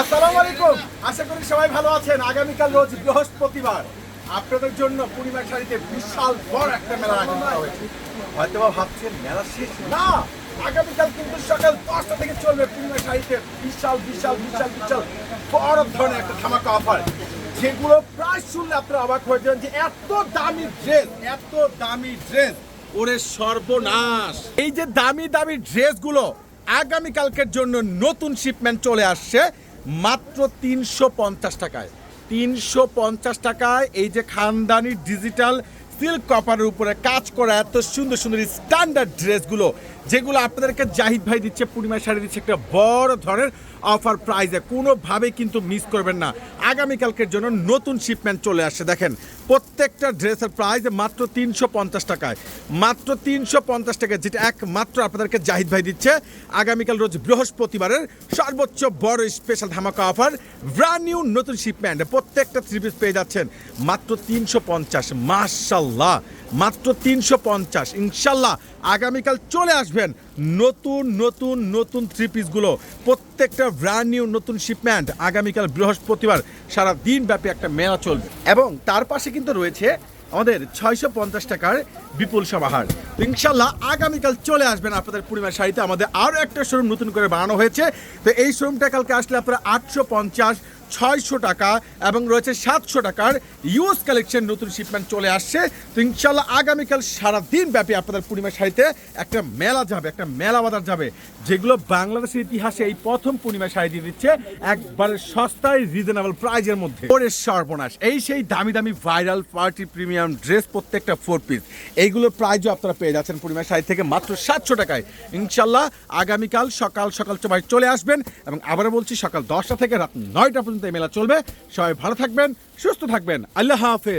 আসসালামু আলাইকুম। আশা করি সবাই ভালো আছেন। আগামীকাল রোজ বৃহস্পতিবার। আপনাদের জন্য পূর্ণিমা শাড়িতে বিশাল বড় একটা মেলা আয়োজন হয়েছে। হয়তো ভাবছেন, মেলা শেষ? না! আগামীকাল কিন্তু সকাল দশটা থেকে চলবে পূর্ণিমা শাড়িতে বিশাল বিশাল বিশাল বিশাল বড় ধরনের একটা ধামাকা অফার। যেগুলো প্রায় শুনলে আপনারা অবাক হয়ে যাবেন যে এত দামি ড্রেস, এত দামি ড্রেস। ওরে সর্বনাশ! এই যে দামি দামি ড্রেসগুলো আগামীকালকের জন্য নতুন শিপমেন্ট চলে আসছে। মাত্র তিনশো পঞ্চাশ টাকায়। তিনশো পঞ্চাশ টাকায় এই যে খানদানি ডিজিটাল সিল্ক কপারের উপরে কাজ করা এত সুন্দর সুন্দর স্ট্যান্ডার্ড ড্রেসগুলো যেগুলো আপনাদেরকে জাহিদ ভাই দিচ্ছে, পূর্ণিমা শাড়ি দিচ্ছে একটা বড় ধরনের অফার প্রাইজে কোনোভাবেই কিন্তু মিস করবেন না। আগামীকালকের জন্য নতুন শিপমেন্ট চলে আসছে। দেখেন, প্রত্যেকটা ড্রেসের প্রাইস মাত্র তিনশো পঞ্চাশ টাকায়। মাত্র তিনশো পঞ্চাশ টাকায় যেটা একমাত্র আপনাদেরকে জাহিদ ভাই দিচ্ছে। আগামীকাল রোজ বৃহস্পতিবারের সর্বোচ্চ বড় স্পেশাল ধামাকা অফার ব্র্যান্ড নিউ নতুন শিপমেন্ট প্রত্যেকটা থ্রি পিস পেয়ে যাচ্ছেন। মাত্র তিনশো পঞ্চাশ মার্শাল্লাহ মাত্র তিনশো পঞ্চাশ। ইনশাল্লাহ আগামীকাল চলে আসবেন নতুন নতুন নতুন থ্রি পিসগুলো প্রত্যেকটা ব্র্যান্ড নিউ নতুন শিপমেন্ট আগামীকাল বৃহস্পতিবার সারা দিন ব্যাপী একটা মেলা চলবে। এবং তার পাশে কিন্তু রয়েছে আমাদের ছয়শো পঞ্চাশ টাকার বিপুল সমাহার। ইনশাল্লাহ আগামীকাল চলে আসবেন আপনাদের পূর্ণিমা শাড়িতে। আমাদের আরও একটা শোরুম নতুন করে বানানো হয়েছে। তো এই শোরুমটা কালকে আসলে আপনারা আটশো পঞ্চাশ ছয়শো টাকা এবং রয়েছে সাতশো টাকার ইউএস কালেকশন নতুন শিপমেন্ট চলে আসছে। তো ইনশাল্লাহ আগামীকাল সারা দিন ব্যাপী আপনাদের পূর্ণিমা শাড়িতে একটা মেলা যাবে, একটা মেলা বাজার যাবে, যেগুলো বাংলাদেশের ইতিহাসে এই প্রথম পূর্ণিমা শাড়ি দিয়ে দিচ্ছে একবারে সস্তায় রিজনেবল প্রাইজের মধ্যে। ওরে সর্বনাশ, এই সেই দামি দামি ভাইরাল পার্টি প্রিমিয়াম ড্রেস প্রত্যেকটা ফোর পিস এইগুলোর প্রাইজও আপনারা পেয়ে যাচ্ছেন পূর্ণিমা শাড়ি থেকে মাত্র সাতশো টাকায়। ইনশাল্লাহ আগামীকাল সকাল সকাল সবাই চলে আসবেন এবং আবারও বলছি সকাল দশটা থেকে রাত নয়টা পর্যন্ত মেলা চলবে। সবাই ভালো থাকবেন সুস্থ থাকবেন। আল্লাহ হাফেজ।